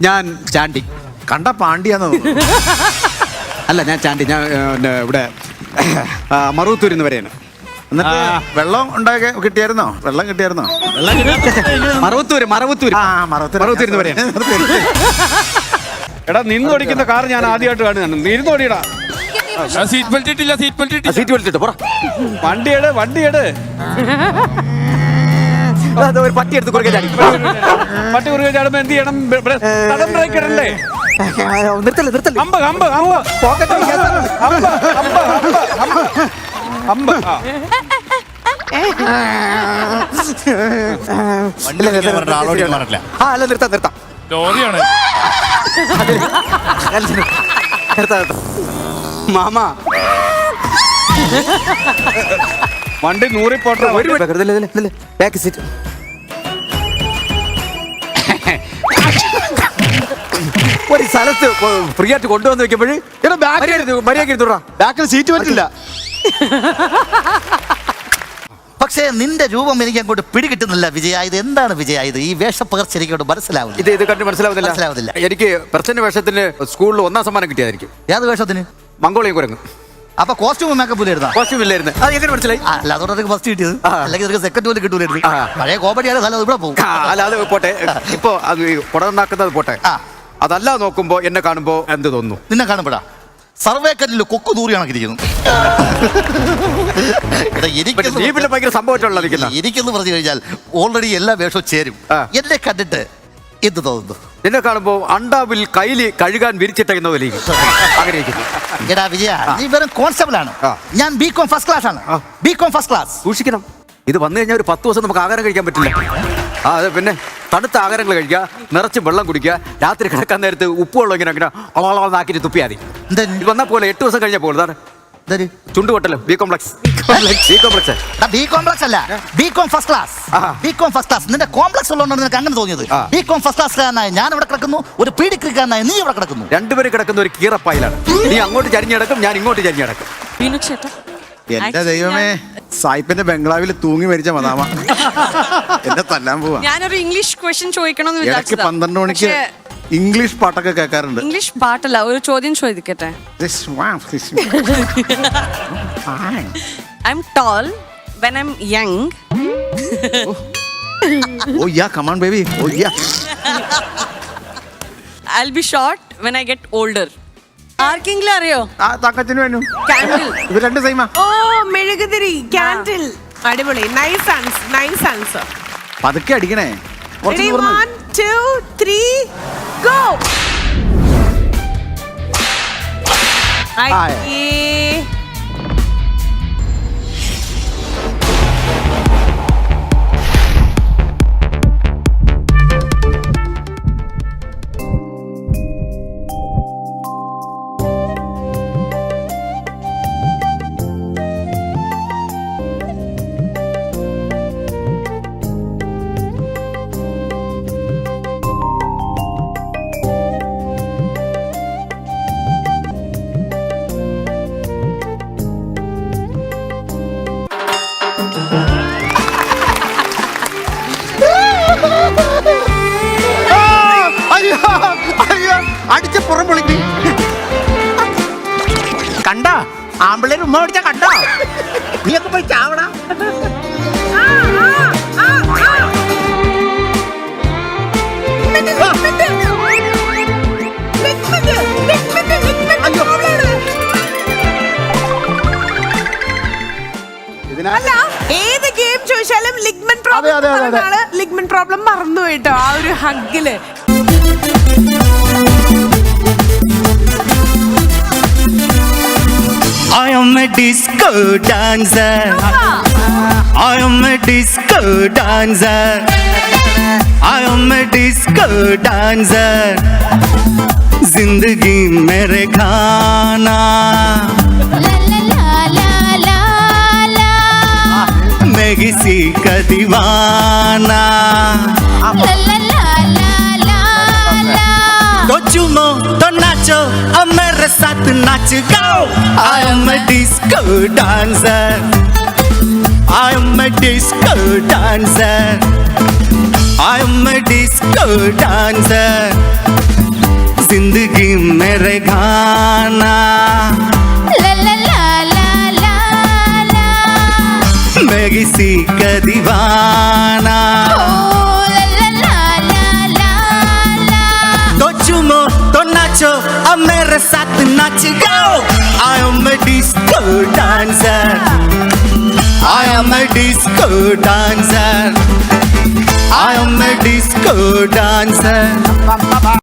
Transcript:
ഞാൻ ചാണ്ടി. കണ്ട പാണ്ടിയാന്ന് തോന്നുന്നു. അല്ല ഞാൻ ചാണ്ടി. ഞാൻ ഇവിടെ നിന്ന് വരെയാണ്. എന്നിട്ട് വെള്ളം ഉണ്ടാക്കി കിട്ടിയായിരുന്നോ? വെള്ളം കിട്ടിയായിരുന്നോ? മറുവത്തൂര് മറവത്തൂര്. ആ മറവത്തൂര്. മറവത്തൂരിൽ നിന്ന് വരെയാണ്. എടാ നിന്നോടിക്കുന്ന കാർ ഞാൻ ആദ്യമായിട്ട് കാണുകയാണ്. നിന്നോടിയടാ സീറ്റ് ബെൽറ്റ് ഇട്ടില്ല സീറ്റ് ബെൽറ്റ് ഇട്ടില്ല. സീറ്റ് വലിച്ചിട്ട് പറ വണ്ടിയെട് വണ്ടിയെട്. അത് ഒരു പട്ടി എടുത്ത് കുറുകെ ചാടി. പട്ടി കുറുകെ ചാടുമ്പോ എന്ത് ചെയ്യണം? സഡൻ ബ്രേക്ക് ഇടണ്ടേ? നിർത്തല്ലേ നിർത്തല്ലേ അമ്പ അമ്പ അമ്പ. പോക്കറ്റ് അമ്പ അമ്പ അമ്പ അമ്പ. അമ്പ ആ. ആ അല്ല നിർത്താം നിർത്താം. ലോറിയാണ്. നിർത്താം നിർത്താം. മാമ. വണ്ടി നൂറി പോട്ടെ ഒരു ബാക്ക് സീറ്റ് ഒരു സ്ഥലത്ത് ഫ്രീ ആയിട്ട് കൊണ്ടുവന്ന് വെക്കുമ്പോഴ് മര്യാദ എടുത്തോടാ. ബാക്കിൽ സീറ്റ് പറ്റില്ല. പക്ഷേ നിന്റെ രൂപം എനിക്ക് അങ്ങോട്ട് പിടികിട്ടുന്നില്ല വിജയ. ഇത് എന്താണ് വിജയ? ഇത് ഈ വേഷപ്പകർച്ച എനിക്ക് അങ്ങോട്ട് മനസ്സിലാവില്ല ഇത് ഇത് കണ്ട് മനസ്സിലാവുന്നില്ല. മനസ്സിലാവുന്നില്ല. എനിക്ക് പ്രസന്റ് വേഷത്തിന് സ്കൂളിൽ ഒന്നാം സമ്മാനം കിട്ടിയതായിരിക്കും. ഏത് വേഷത്തിന്? മംഗോളിയൻ കുരങ്ങ്. അപ്പൊ കോസ്റ്റ്യൂം മേക്കപ്പ് ഇരുന്നാ കോസ്റ്റ്യൂം ഇല്ലായിരുന്നു. അത് എങ്ങനെ മനസ്സിലായി? അല്ല അതുകൊണ്ട് ഫസ്റ്റ് കിട്ടിയത്. അല്ലെങ്കിൽ നിനക്ക് സെക്കൻഡ് പോലും കിട്ടൂലായിരുന്നു. പഴയ പഴയ കോമഡിയാണ് സ്ഥലം ഇവിടെ പോകും. അല്ലാതെ അല്ല അത് പോട്ടെ. ഇപ്പൊ അത് പുടന്നാക്കുന്നത് പോട്ടെ. അതല്ല നോക്കുമ്പോ എന്നെ കാണുമ്പോ എന്ത് തോന്നുന്നു? നിന്നെ കാണുമ്പോഴാ? സർവേ കല്ലിൽ കൊക്കു ദൂരിയാണ് കണക്കിരിക്കുന്നു എനിക്കൊന്ന് ഭയങ്കര സംഭവമായിട്ടുള്ള എനിക്കെന്ന് പറഞ്ഞു കഴിഞ്ഞാൽ ഓൾറെഡി എല്ലാ വേഷവും ചേരും. എന്നെ കണ്ടിട്ട് എന്ത് തോന്നുന്നു? നിന്നെ കാണുമ്പോ അണ്ടാവിൽ കയ്യിൽ കഴുകാൻ വിരിച്ചിട്ടേക്കുന്ന പോലെ ആഗ്രഹിക്കുന്നു എടാ വിജയ നീ വെറും കോൺസ്റ്റബിൾ ആണ്. ഞാൻ ബി കോം ഫസ്റ്റ് ക്ലാസ് ആണ്. ബി കോം ഫസ്റ്റ് ക്ലാസ് സൂക്ഷിക്കണം. ഇത് വന്നു കഴിഞ്ഞാൽ ഒരു പത്ത് ദിവസം നമുക്ക് ആഹാരം കഴിക്കാൻ പറ്റില്ല. ആ അതെ പിന്നെ തണുത്ത ആഹാരങ്ങൾ കഴിക്കുക നിറച്ച് വെള്ളം കുടിക്കുക രാത്രി കിടക്കാൻ നേരത്ത് ഉപ്പ് വെള്ളം ഇങ്ങനെ അങ്ങനെ അളവളാക്കിട്ട് തുപ്പിയാതി. ഇത് വന്നാൽ പോലെ എട്ട് ദിവസം കഴിഞ്ഞാൽ പോലെ B complex B complex B complex അല്ല. B com first class B com first class നിന്റെ കോംപ്ലക്സ് ഉള്ളതുകൊണ്ടാണ് നിനക്ക് അങ്ങനെ തോന്നിയത്. ബി കോം ഫസ്റ്റ് ക്ലാസ്സുകാരനായ ഞാൻ ഇവിടെ കിടക്കുന്നു. ഒരു പീഡിക്കാരനായ നീ ഇവിടെ കിടക്കുന്നു. രണ്ടുപേരും കിടക്കുന്ന ഒരു കീറപ്പായിലാണ്. നീ അങ്ങോട്ട് ചരിഞ്ഞ് കിടക്കും ഞാൻ ഇങ്ങോട്ട് എന്റെ ദൈവമേ സായിപ്പിന്റെ ബംഗ്ലാവിൽ തൂങ്ങി മരിച്ച മതാമ എന്നെ തല്ലാൻ പോവാ. ഞാനൊരു ഇംഗ്ലീഷ് ക്വസ്റ്റ്യൻ ചോദിക്കണം. പന്ത്രണ്ട് മണിക്ക് ഇംഗ്ലീഷ് പാട്ടൊക്കെ കേൾക്കാറുണ്ട്. ഇംഗ്ലീഷ് പാട്ടല്ല ഒരു ചോദ്യം ചോദിക്കട്ടെ? I'm tall when I'm young oh yeah come on baby oh yeah I will be short when I get older ആർക്കെങ്കിലും അറിയോ? ആ തക്കത്തിന് വേണം കാൻഡിൽ ഇത് രണ്ട് സൈമ ഓ മെഴുകുതിരി കാൻഡിൽ അടിപൊളി. നൈസ് ആൻസർ നൈസ് ആൻസർ പതുക്കെ അടിക്കണേ. കുറച്ച് 1 2 Hi. അടിച്ച് പുറം പൊളിക്കും. കണ്ടോ? ആമ്പിള്ളേർ ഉമ്മ പിടിച്ച കണ്ടോ? നീയൊക്കെ പോയി ചാവടാ. അല്ല ഏത് ഗെയിം ചോദിച്ചാലും ലിഗ്മെന്റ് അതെ, അതെ, അതെ, അതെ. പ്രോബ്ലം ലിഗ്മെന്റ് പ്രോബ്ലം മറന്നു കേട്ടോ ആ ഒരു ഹഗ്ഗിൽ. I am a disco dancer. I am a disco dancer. I am a disco dancer. ज़िंदगी मेरे खाना मैं किसी का दीवाना हमारे साथ नाच गाओ। I'm a disco dancer I'm a disco dancer I'm a disco dancer ज़िंदगी मेरे गाना। मैं किसी का दीवाना। नाचो अब मेरे साथ नाच गाओ I am a disco dancer I am a disco dancer I am a disco dancer